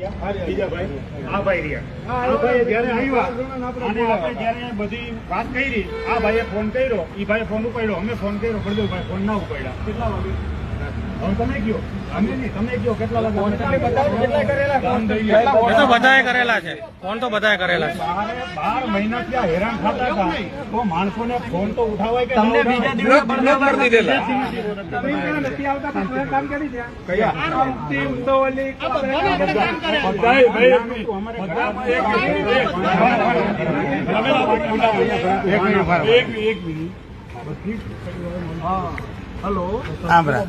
આ બધી વાત કરી આ ભાઈએ ફોન કર્યો એ ભાઈએ ફોન ઉપાડ્યો, અમે ફોન કર્યો પ્રદીપભાઈ ફોન ના ઉપાડ્યા. કેટલા વાગે બધાએ કરેલા છે. ફોન તો બધાએ કરેલા છે. બાર મહિના ત્યાં હેરાન થતા હતા. તો માણસોને ફોન તો ઉઠાવાય કે તમને બીજા ઉઠાવાય? બંધ કરી દીધેલા. બધાએ ભાઈ અમારે એક મિનિટ, એક મિનિટ. એક મિનિટ,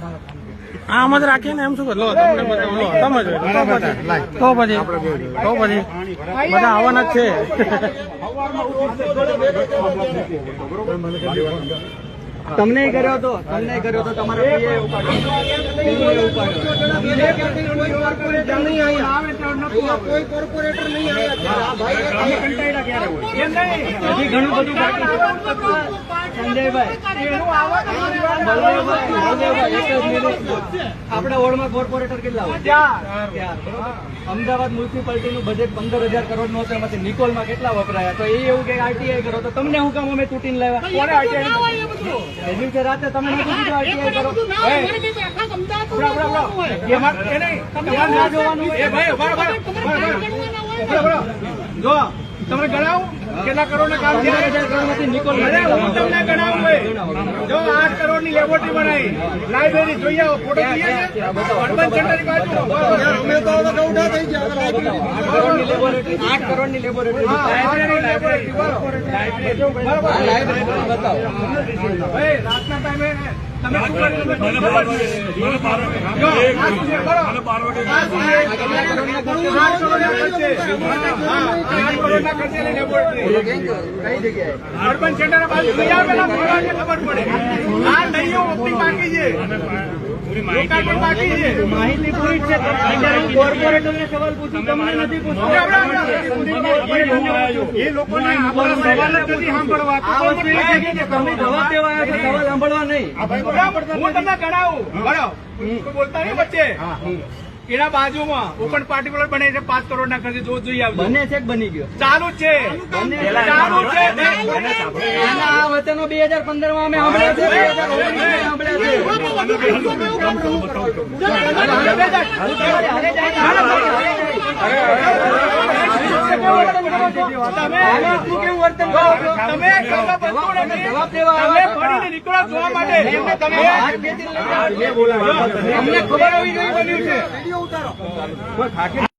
એક આમ જ રાખીએ ને એમ શું લો, તમને બધા લો તમે જ તો પછી. તો પછી બધા આવવાના જ છે. તમને કર્યો તો, તમને કર્યો તો તમારા કોર્પોરેટર નહીં હજી ઘણું બધું આપણા વોર્ડમાં કોર્પોરેટર કેટલા હોય? ચાર. નું બજેટ પંદર હજાર કરોડનું હતું એમાંથી નિકોલમાં કેટલા વપરાયા? તો એ એવું કે આઈટીઆઈ કરો. તો તમને હું કામ અમે તૂટીને લાવ્યા? કોને આઈટીઆઈ એ દિવસે રાતે તમે આરટીઆઈ કરો. તમારે ના જોવાનું. જો તમે ગણાવો. કેટલા કરોડ કામ હું તમને ગણાવું જો આઠ કરોડની લેબોરેટરી બનાવી. લાયબ્રેરી જોઈ આવો ફોટો જોઈએ અર્બન સેન્ટરની બાજુ. અમે તો ગૌડા થઈ ગયા. આઠ કરોડની લેબોરેટરી લાઇબ્રેરી લેબોરેટરી બરોબર. લાઇબ્રેરી બતાવો રાતના ટાઈમે તમે કરોડના ખર્ચે? લેબોરેટરી અર્બન સેન્ટર બાજુ જોઈ આવેલા ફરવાને ખબર પડે. આ નહીઓ ઓપનિંગ બાકી છે. માહિતી પૂરી છે. હું કોર્પોરેટરને સવાલ પૂછું તમને નથી પૂછતો. એ લોકોને સવાલ જ નથી સાંભળવા તમે જવાબ દેવા સવાલ સાંભળવા નહીં. હું તમને ગણાવું બરાબર. બોલતા નહીં વચ્ચે. એના બાજુમાં ઓપન પાર્ટિક્યુલર બને છે પાંચ કરોડ ના ખર્ચે જો જોઈ આવજો બને છે બની ગયો ચાલુ જ છે ચાલુ છે આ વચનો બે હજાર પંદરમાં અમે સાંભળ્યા છે બે હજાર ઓગણીસ અમને ખબર હોવી જોઈએ બન્યું છે.